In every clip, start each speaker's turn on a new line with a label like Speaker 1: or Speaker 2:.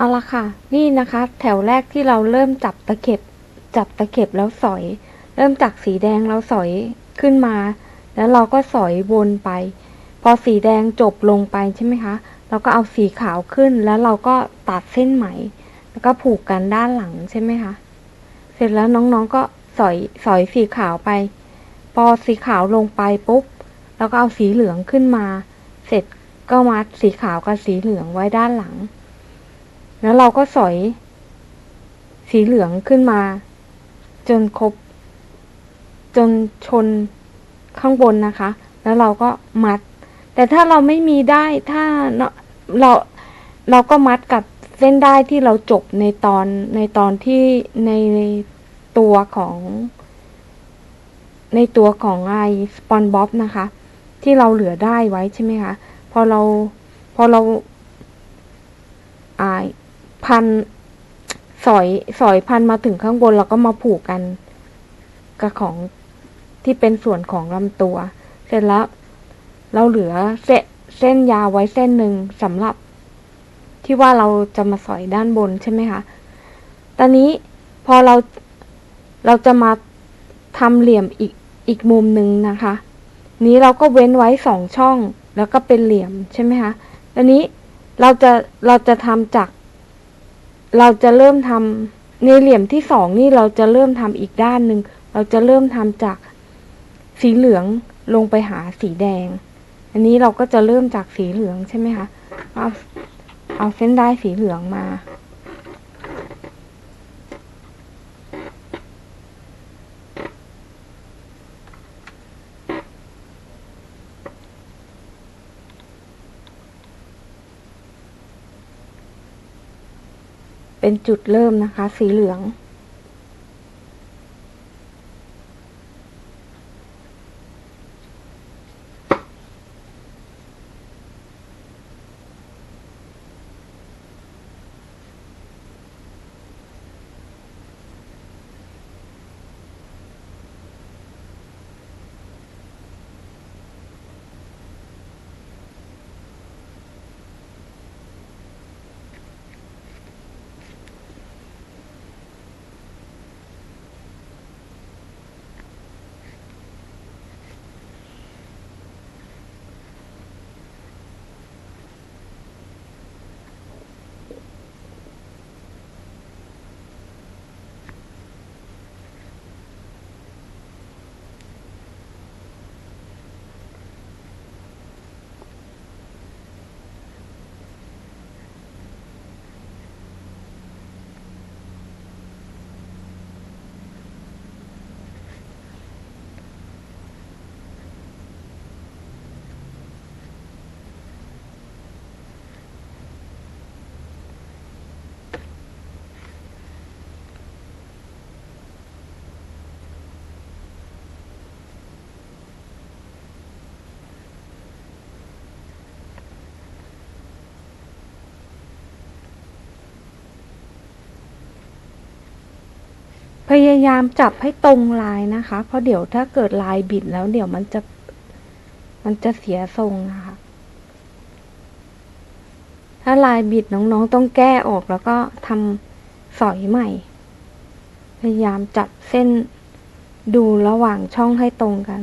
Speaker 1: เอาละค่ะ นี่นะคะ แถวแรกที่เราเริ่มจับตะเข็บ จับตะเข็บแล้วสอย เริ่มจากสีแดงเราสอยขึ้นมา แล้วเราก็สอยวนไป พอสีแดงจบลงไปใช่ไหมคะ เราก็เอาสีขาวขึ้น แล้วเราก็ตัดเส้นไหม แล้วก็ผูกกันด้านหลังใช่ไหมคะ เสร็จแล้วน้องๆก็สอยสอยสีขาวไป พอสีขาวลงไปปุ๊บเราก็เอาสีเหลืองขึ้นมา เสร็จก็มัดสีขาวกับสีเหลืองไว้ด้านหลัง แล้วเราก็สอย สีเหลืองขึ้นมา จนครบ จนชนข้างบนนะคะ แล้วเราก็มัด แต่ถ้าเราไม่มีได้ถ้าเราเราเราก็มัดกับเส้นได้ที่เราจบในตอนในตอนที่ในตัวของ ในตัวของไอสปอนบ๊อบนะคะ ที่เราเหลือได้ไว้ใช่ไหมคะ พอเราพอเราอ่า พันสอยสอยพันมาถึงข้างบนเราก็มาผูกกันกับของที่เป็นส่วนของลำตัว เสร็จแล้ว เราเหลือเส้นเส้นยาวไว้เส้นหนึ่งสำหรับ ที่ว่าเราจะมาสอยด้านบนใช่ไหมคะ ตอนนี้พอเราเราจะมาทำเหลี่ยมอีกอีกมุมหนึ่งนะคะ นี้เราก็เว้นไว้สองช่องแล้วก็เป็นเหลี่ยมใช่ไหมคะ ตอนนี้เราจะเราจะทำจาก เราจะเริ่มทำในเหลี่ยมที่สองนี่เราจะเริ่มทำอีกด้านหนึ่งเราจะเริ่มทำจากสีเหลืองลงไปหาสีแดง อันนี้เราก็จะเริ่มจากสีเหลืองใช่ไหมคะ เอาเอาเส้นได้สีเหลืองมา เป็นจุดเริ่มนะคะ สีเหลือง พยายามจับให้ตรงลายนะคะ เพราะเดี๋ยวถ้าเกิดลายบิดแล้วเดี๋ยวมันจะ มันจะเสียทรงนะคะ ถ้าลายบิดน้องๆต้องแก้ออกแล้วก็ทำสอยใหม่ พยายามจับเส้นดูระหว่างช่องให้ตรงกัน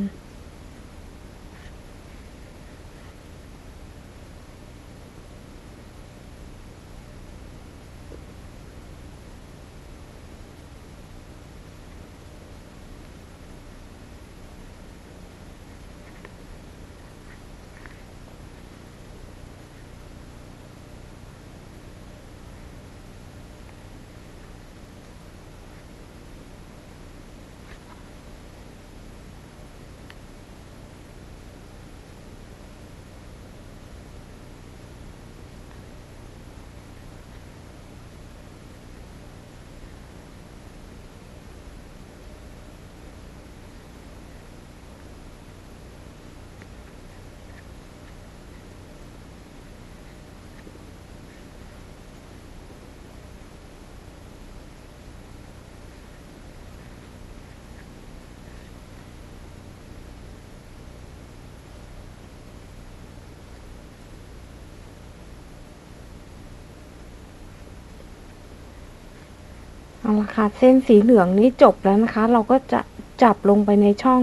Speaker 1: เอาละค่ะเส้นสีเหลืองนี้จบแล้วนะคะ เราก็จะจับลงไปในช่อง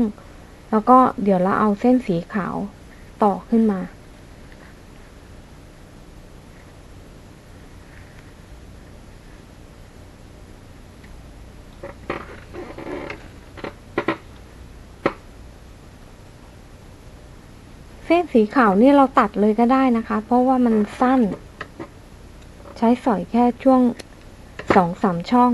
Speaker 1: แล้วก็เดี๋ยวเราเอาเส้นสีขาวต่อขึ้นมา เส้นสีขาวนี่เราตัดเลยก็ได้นะคะ เพราะว่ามันสั้น ใช้สอยแค่ช่วง สองสามช่อง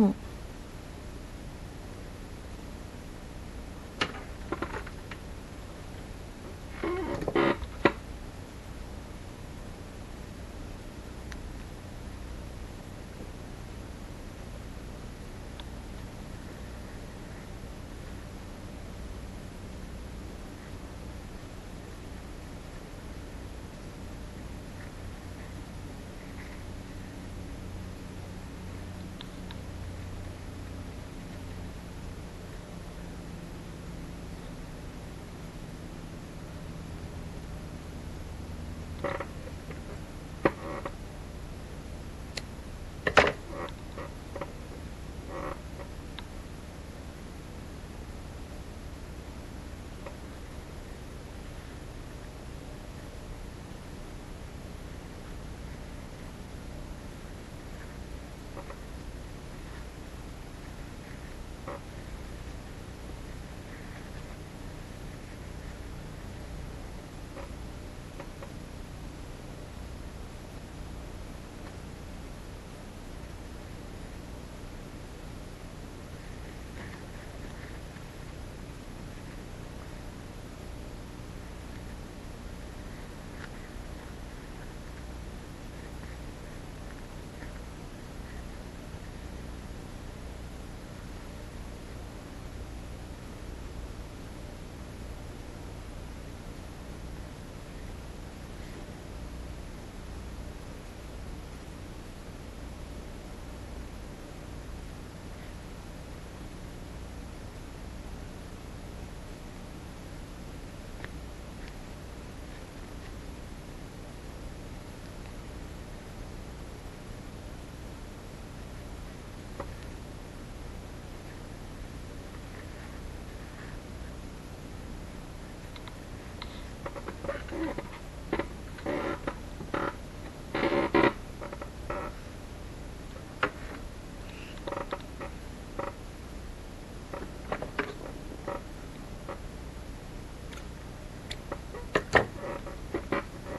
Speaker 1: Uh-huh.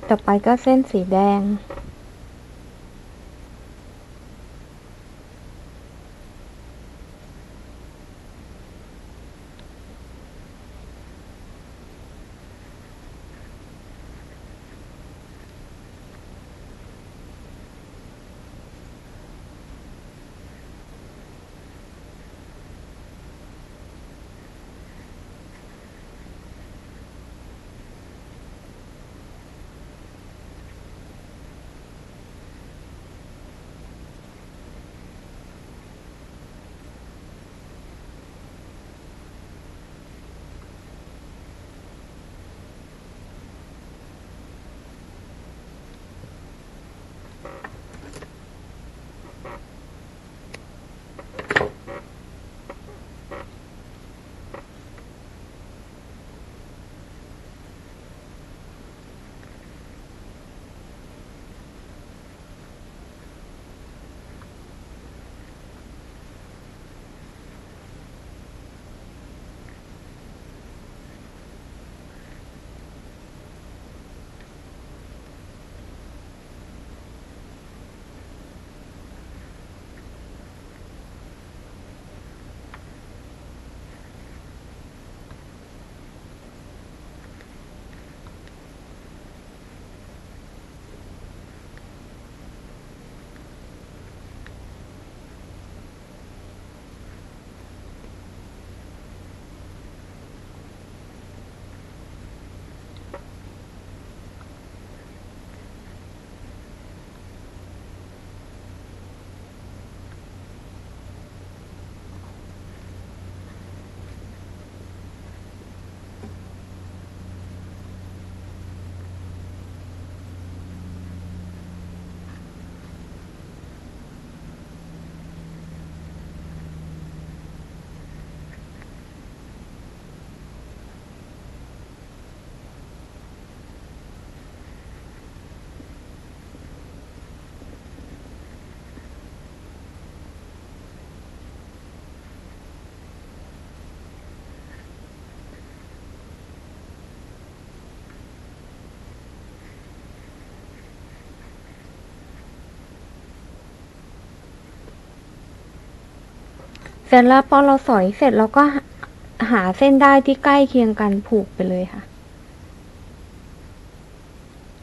Speaker 1: ต่อไปก็เส้นสีแดง เสร็จแล้วพอเราสอยเสร็จเราก็หาเส้นได้ที่ใกล้เคียงกันผูกไปเลยค่ะ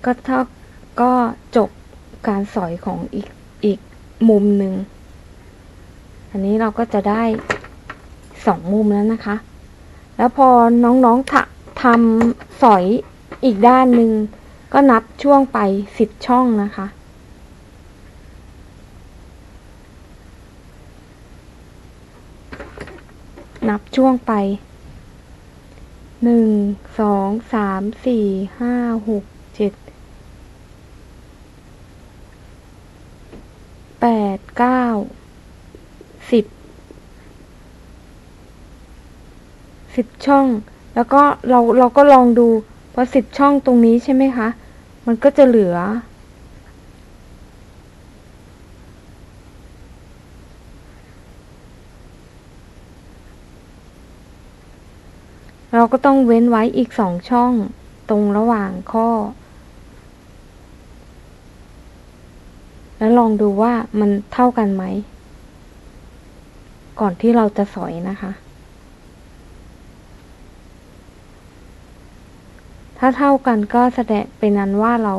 Speaker 1: ก็เท่าก็จบการสอยของอีกอีกมุมหนึ่ง อันนี้เราก็จะได้สองมุมแล้วนะคะ แล้วพอน้องๆทะทำสอยอีกด้านหนึ่งก็นับช่วงไปสิบช่องนะคะ นับช่วงไป หนึ่ง สอง สาม สี่ ห้า หก เจ็ด แปด เก้า สิบ สิบช่อง แล้วก็เราเราก็ลองดูพอสิบช่องตรงนี้ใช่ไหมคะ มันก็จะเหลือ เราก็ต้องเว้นไว้อีกสองช่องตรงระหว่างข้อ แล้วลองดูว่ามันเท่ากันไหม ก่อนที่เราจะสอยนะคะ ถ้าเท่ากันก็แสดงเป็นนั้นว่าเรา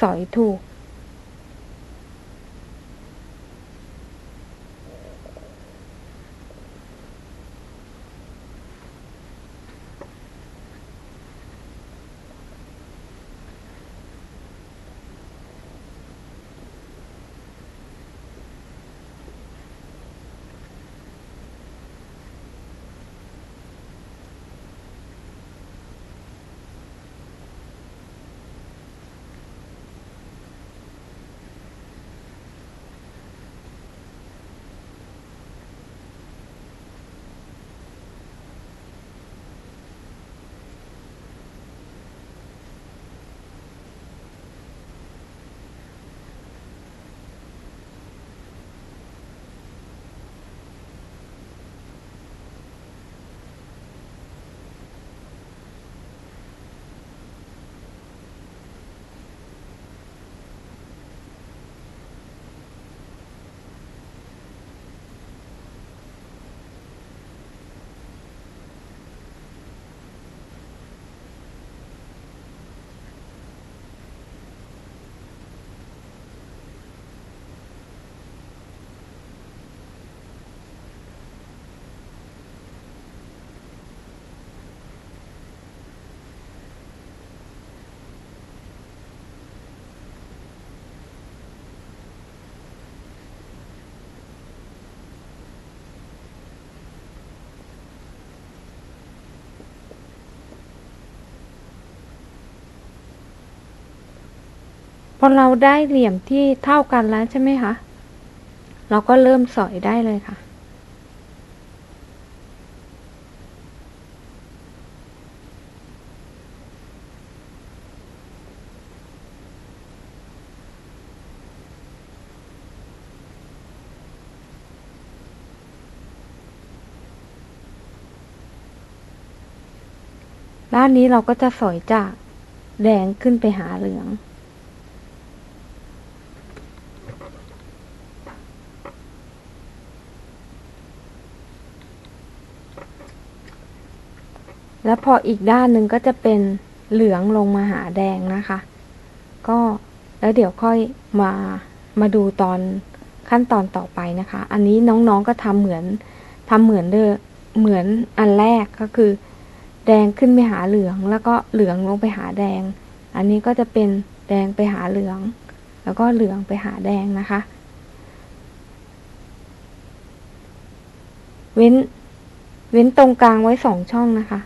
Speaker 1: สอยถูก พอเราได้เหลี่ยมที่เท่ากันแล้วใช่ไหมคะ เราก็เริ่มสอยได้เลยค่ะ ด้านนี้เราก็จะสอยจากแดงขึ้นไปหาเหลือง แล้วพออีกด้านหนึ่งก็จะเป็นเหลืองลงมาหาแดงนะคะ ก็แล้วเดี๋ยวค่อยมามาดูตอนขั้นตอนต่อไปนะคะ อันนี้น้องๆก็ทำเหมือนทำเหมือนเดิมเหมือนอันแรกก็คือ แดงขึ้นไปหาเหลืองแล้วก็เหลืองลงไปหาแดง อันนี้ก็จะเป็นแดงไปหาเหลือง แล้วก็เหลืองไปหาแดงนะคะ เว้น เว้นตรงกลางไว้สองช่องนะคะ